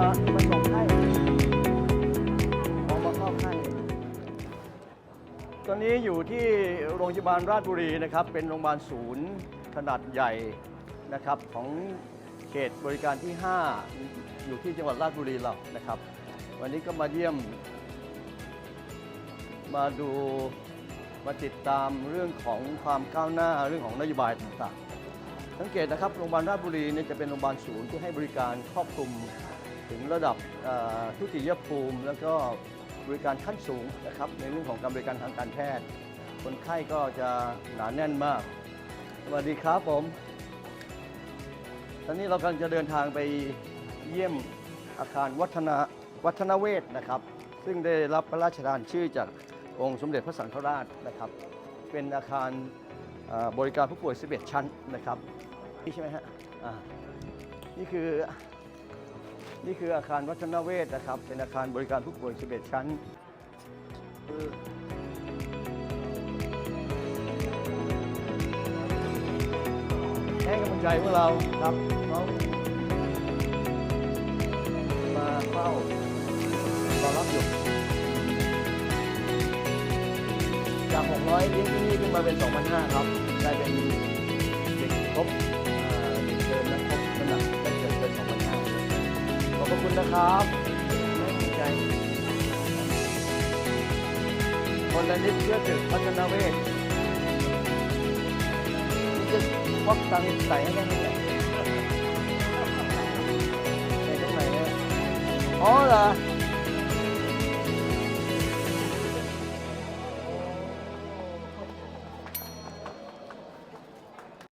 มามาส่งให้มองมาครอบให้ตอนนี้อยู่ที่โรงพยาบาลราชบุรีนะครับ เป็นโรงพยาบาลศูนย์ขนาดใหญ่นะครับของเขตบริการที่ 5 อยู่ที่จังหวัดราชบุรีเรานะครับ วันนี้ก็มาเยี่ยม มาดูมาติดตามเรื่องของความก้าวหน้าเรื่องของนโยบายต่างๆสังเกตนะครับโรงพยาบาลราชบุรีเนี่ยจะเป็นโรงพยาบาลศูนย์ที่ให้บริการครอบคลุม ถึงระดับทุติยภูมิ แล้วก็บริการขั้นสูงนะครับในเรื่องของการบริการทางการแพทย์ คนไข้ก็จะหนาแน่นมาก สวัสดีครับผม ตอนนี้เรากำลังจะเดินทางไปเยี่ยมอาคารวัฒนาวัฒนเวศนะครับ ซึ่งได้รับพระราชทานชื่อจากองค์สมเด็จพระสังฆราชนะครับ เป็นอาคารบริการผู้ป่วย 11 ชั้นนะครับ นี่ใช่ไหมฮะนี่คือ นี่คืออาคารวัฒนเวศนะครับ เป็นอาคารบริการผู้ป่วย 11 ชั้นคือให้กำลังใจพวกเราครับน้องมาเฝ้ารอรับอยู่จาก 600เลี้ยงที่นี่ขึ้นมาเป็น 2,500 ครับได้เป็นเด็กครบ ครับคนละนิดเชื่อถึงพัฒนาเวทจะควักตังใส่ให้ได้ไหมใส่ตรงไหนอ๋อเหรอ